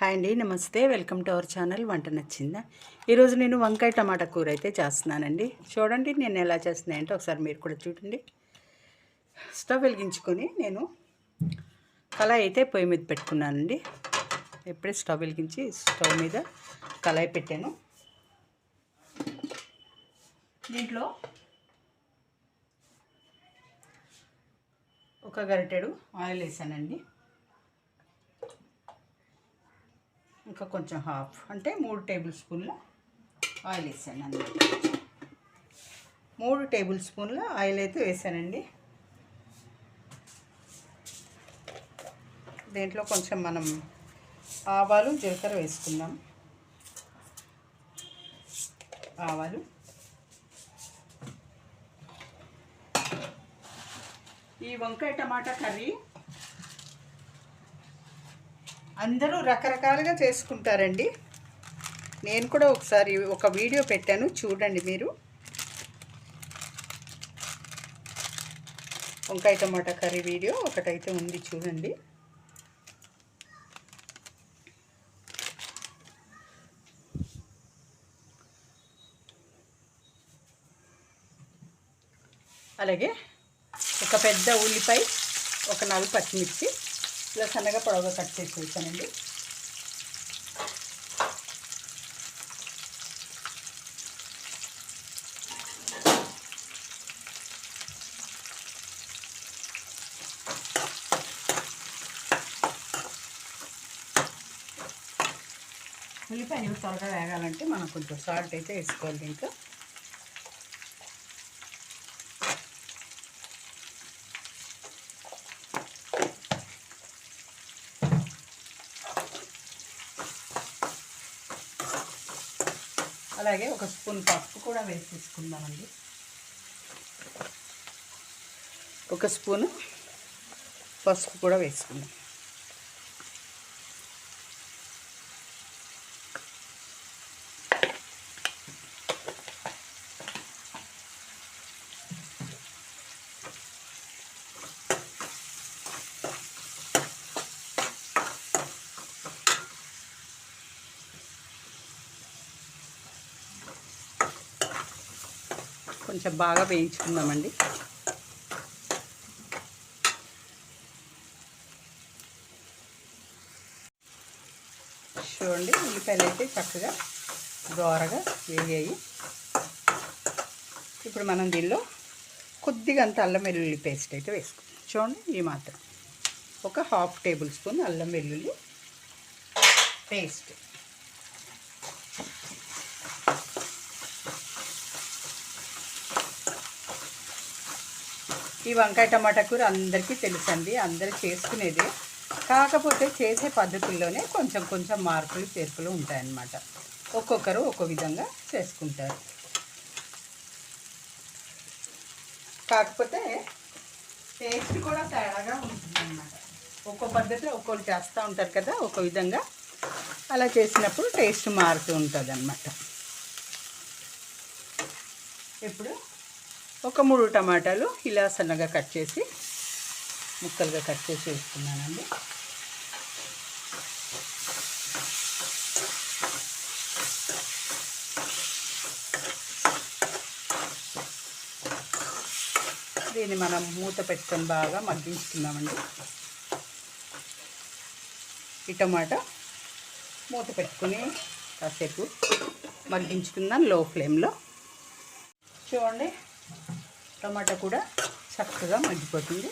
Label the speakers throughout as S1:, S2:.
S1: Hi అండి నమస్తే. Welcome to our channel వంట నచ్చిందా? ఈరోజు నేను వంకాయ టమాటా కూర అయితే చేస్తున్నానండి. చూడండి నేను ఎలా చేస్తున్నాయంటే ఒకసారి మీరు కూడా చూడండి. స్టవ్ వెలిగించుకొని నేను కళాయి అయితే పొయ్యి మీద పెట్టుకున్నానండి. ఎప్పుడే స్టవ్ వెలిగించి స్టవ్ మీద కళాయి పెట్టాను. దీంట్లో ఒక గరిటెడు ఆయిల్ వేసానండి. ఇంకా కొంచెం హాఫ్ అంటే మూడు టేబుల్ స్పూన్ల ఆయిల్ వేసాను అందులో మూడు టేబుల్ స్పూన్ల ఆయిల్ అయితే వేసానండి. దీంట్లో కొంచెం మనం ఆవాలు జీలకర్ర వేసుకుందాం. ఆవాలు. ఈ వంకాయ టమాటా కర్రీ అందరూ రకరకాలుగా చేసుకుంటారండి. నేను కూడా ఒకసారి ఒక వీడియో పెట్టాను చూడండి మీరు. వంకాయ టమాటా కర్రీ వీడియో ఒకటైతే ఉంది చూడండి. అలాగే ఒక పెద్ద ఉల్లిపాయ ఒక నాలుగు పచ్చిమిర్చి ఇలా సన్నగా పొడవుగా కట్ చేసి వేసానండి ఉల్లిపాయలు త్వరగా వేగాలంటే మనం కొంచెం సాల్ట్ అయితే వేసుకోవాలి ఇంకా అలాగే ఒక స్పూన్ పసుపు కూడా వేసేసుకుందామండి. ఒక స్పూను పసుపు కూడా వేసుకుందాం. కొంచెం బాగా వేయించుకుందామండి. చూడండి ఉల్లిపాయలు అయితే చక్కగా దోరగా వేగాయి. ఇప్పుడు మనం దీనిలో కొద్దిగా అంత అల్లం వెల్లుల్లి పేస్ట్ అయితే వేసుకుందాం. చూడండి ఈ మాత్రం ఒక హాఫ్ టేబుల్ స్పూన్ అల్లం వెల్లుల్లి పేస్ట్. ఈ వంకాయ టమాటా కూర అందరికీ తెలుసండి అందరూ చేసుకునేదే. కాకపోతే చేసే పద్ధతుల్లోనే కొంచెం కొంచెం మార్పులు చేర్పులు ఉంటాయన్నమాట. ఒక్కొక్కరు ఒక్కో విధంగా చేసుకుంటారు. కాకపోతే టేస్ట్ కూడా తేడాగా ఉంటుందన్నమాట. ఒక్కో పద్ధతిలో ఒక్కొక్కరు చేస్తూ ఉంటారు కదా ఒక విధంగా. అలా చేసినప్పుడు టేస్ట్ మారుతూ ఉంటుంది అన్నమాట ఇప్పుడు ఒక మూడు టమాటాలు ఇలా సన్నగా కట్ చేసి ముక్కలుగా కట్ చేసి వేసుకున్నానండి దీన్ని మనం మూత పెట్టుకొని బాగా మగ్గించుకుందామండి. ఈ టమాటా మూత పెట్టుకుని కాసేపు మగ్గించుకుందాం లో ఫ్లేమ్లో. చూడండి టమాటా కూడా చక్కగా మగ్గిపోతుంది.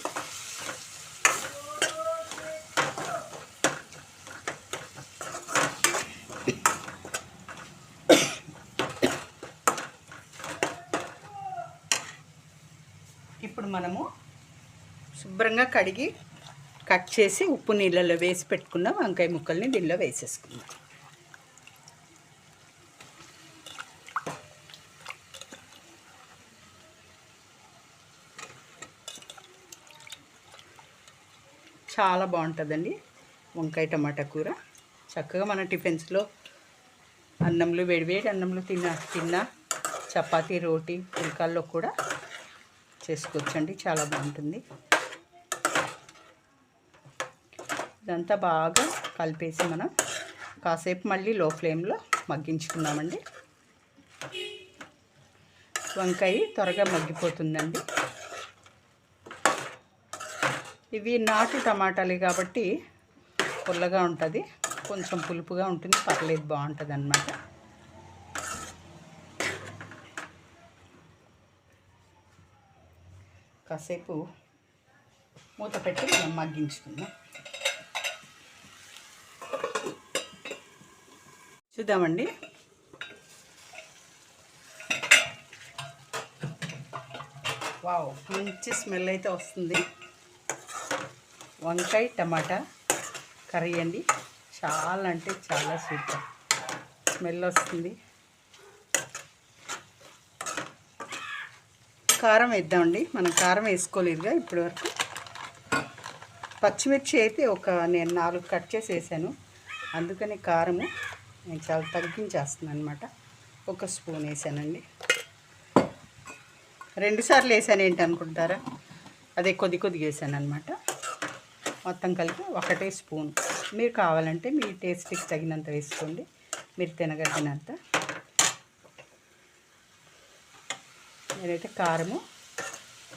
S1: ఇప్పుడు మనము శుభ్రంగా కడిగి కట్ చేసి ఉప్పు నీళ్ళలో వేసి పెట్టుకున్న వంకాయ ముక్కల్ని దీనిలో వేసేసుకుందాం. చాలా బాగుంటుందండి. వంకాయ టమాటా కూర. చక్కగా మన టిఫిన్స్లో అన్నంలో వేడివేడి అన్నంలో తిన్న తిన్న చపాతీ రోటీ పుల్కాల్లో కూడా చేసుకోవచ్చండి. చాలా బాగుంటుంది. ఇదంతా బాగా కలిపేసి మనం కాసేపు మళ్ళీ లో ఫ్లేమ్లో మగ్గించుకున్నామండి వంకాయ త్వరగా మగ్గిపోతుందండి. ఇవి నాటు టమాటాలు కాబట్టి పుల్లగా ఉంటుంది. కొంచెం పులుపుగా ఉంటుంది. పర్లేదు బాగుంటుంది అన్నమాట కాసేపు మూత పెట్టి మనం మగ్గించుకుందాం. చూద్దామండి. వావ్ మంచి స్మెల్ అయితే వస్తుంది. వంకాయ టమాటా కర్రీ అండి. చాలా అంటే చాలా సూపర్. స్మెల్ వస్తుంది. కారం వేద్దామండి. మనం కారం వేసుకోలేదుగా ఇప్పటివరకు పచ్చిమిర్చి అయితే ఒక నేను నాలుగు కట్ చేసి వేసాను. అందుకని కారము నేను చాలా తగ్గించేస్తున్నాను అనమాట ఒక స్పూన్ వేసానండి. రెండుసార్లు వేసాను ఏంటి అనుకుంటారా? అదే కొద్ది కొద్దిగా వేసాను అనమాట మొత్తం కలిపి ఒకటే స్పూన్. మీరు కావాలంటే మీ టేస్ట్కి తగినంత వేసుకోండి. మీరు తినగలిగినంత. నేనైతే కారము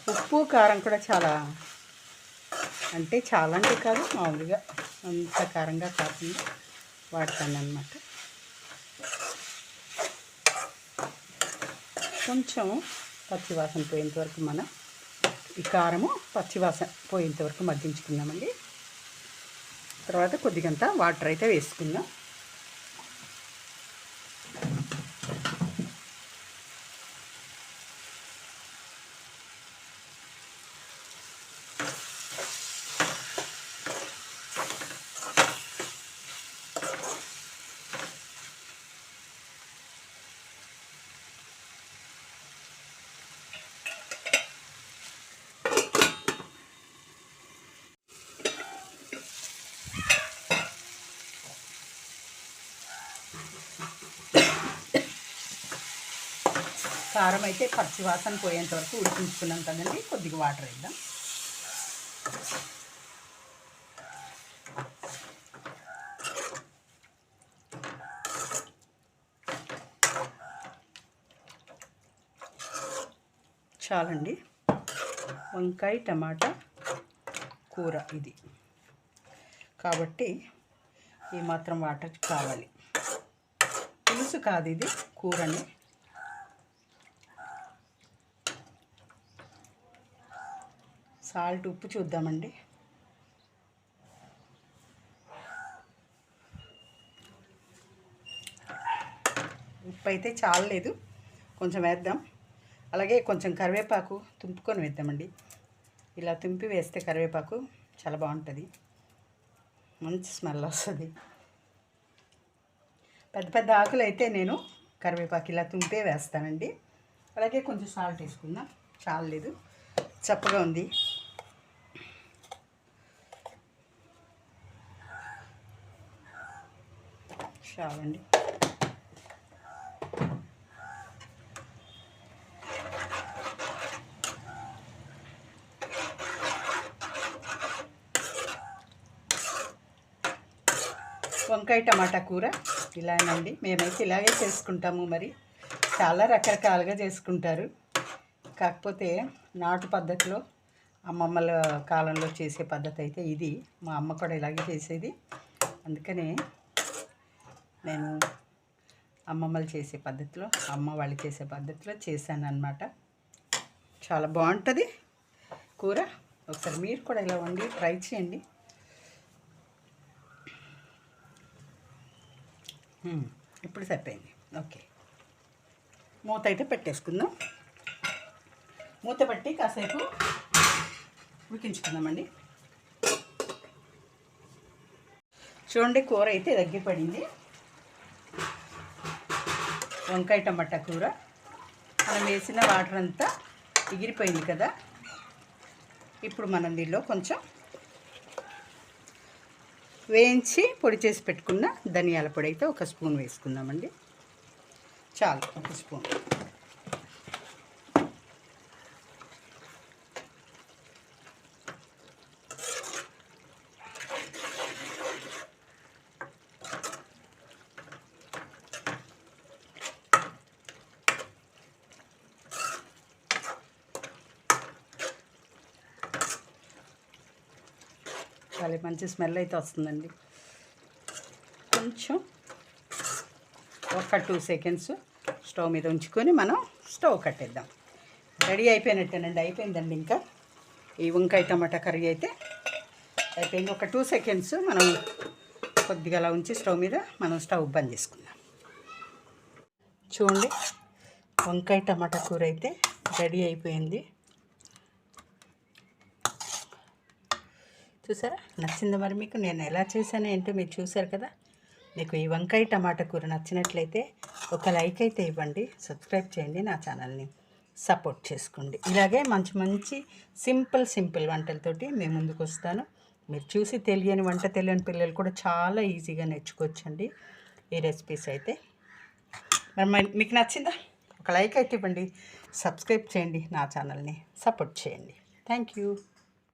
S1: ఉప్పు కారం కూడా చాలా అంటే చాలా అంటే కాదు మామూలుగా అంత కారంగా కాకుండా వాడతాను అనమాట కొంచెం పచ్చివాసన పోయేంత వరకు మనం ఈ కారము పచ్చివాసన పోయేంతవరకు మగ్గించుకుందామండి. తర్వాత కొద్దిగంత వాటర్ అయితే వేసుకుందాం. కారం అయితే పచ్చి వాసన పోయేంత వరకు ఉడికించుకున్నాం కదండి కొద్దిగా వాటర్ వేద్దాం. చాలండి. వంకాయ టమాటా కూర ఇది. కాబట్టి ఈ మాత్రం వాటర్ కావాలి. పులుసు కాదు ఇది కూరని. సాల్ట్ ఉప్పు చూద్దామండి. ఉప్పు అయితే చాలలేదు. కొంచెం వేద్దాం. అలాగే కొంచెం కరివేపాకు తుంపుకొని వేద్దామండి. ఇలా తుంపి వేస్తే కరివేపాకు చాలా బాగుంటుంది. మంచి స్మెల్ వస్తుంది. పెద్ద పెద్ద ఆకులు అయితే నేను కరివేపాకు ఇలా తుంపే వేస్తానండి. అలాగే కొంచెం సాల్ట్ వేసుకుందాం. చాలలేదు. చప్పగా ఉంది. చాలండి. వంకాయ టమాటా కూర ఇలానండి. మేమైతే ఇలాగే చేసుకుంటాము మరి. చాలా రకరకాలుగా చేసుకుంటారు. కాకపోతే నాటు పద్ధతిలో అమ్మమ్మల కాలంలో చేసే పద్ధతి అయితే ఇది. మా అమ్మ కూడా ఇలాగే చేసేది. అందుకనే నేను అమ్మమ్మలు చేసే పద్ధతిలో అమ్మ వాళ్ళు చేసే పద్ధతిలో చేశాను అనమాట చాలా బాగుంటుంది కూర. ఒకసారి మీరు కూడా ఇలా వండి ట్రై చేయండి. ఇప్పుడు సరిపోయింది. ఓకే. మూత అయితే పెట్టేసుకుందాం. మూత పెట్టి కాసేపు ఉడికించుకుందామండి. చూడండి కూర అయితే దగ్గర పడింది వంకాయ టమాటా కూర. మనం వేసిన వాటర్ అంతా ఎగిరిపోయింది కదా. ఇప్పుడు మనం దీనిలో కొంచెం వేయించి పొడి చేసి పెట్టుకున్న ధనియాల పొడి అయితే ఒక స్పూన్ వేసుకుందామండి. చాలు ఒక స్పూన్. భలే మంచి స్మెల్ అయితే వస్తుందండి. కొంచెం ఒక టూ సెకండ్స్ స్టవ్ మీద ఉంచుకొని మనం స్టవ్ కట్టేద్దాం. రెడీ అయిపోయినట్టేనండి అయిపోయిందండి ఇంకా. ఈ వంకాయ టమాటా కర్రీ అయితే అయిపోయింది. ఒక టూ సెకండ్స్ మనం కొద్దిగా అలా ఉంచి స్టవ్ మీద మనం స్టవ్ బంద్ చేసుకుందాం. చూడండి వంకాయ టమాటా కూర అయితే రెడీ అయిపోయింది. చూసారా? నచ్చిందా మరి మీకు? నేను ఎలా చేశాను ఏంటో మీరు చూసారు కదా? మీకు ఈ వంకాయ టమాటా కూర నచ్చినట్లయితే ఒక లైక్ అయితే ఇవ్వండి సబ్స్క్రైబ్ చేయండి నా ఛానల్ని సపోర్ట్ చేసుకోండి. ఇలాగే మంచి మంచి సింపుల్ సింపుల్ వంటలతోటి మేము ముందుకు వస్తాను. మీరు చూసి తెలియని వంట తెలియని పిల్లలు కూడా చాలా ఈజీగా నేర్చుకోవచ్చండి ఈ రెసిపీస్ అయితే. మరి మరి మీకు నచ్చిందా? ఒక లైక్ అయితే ఇవ్వండి సబ్స్క్రైబ్ చేయండి నా ఛానల్ని సపోర్ట్ చేయండి. Thank you.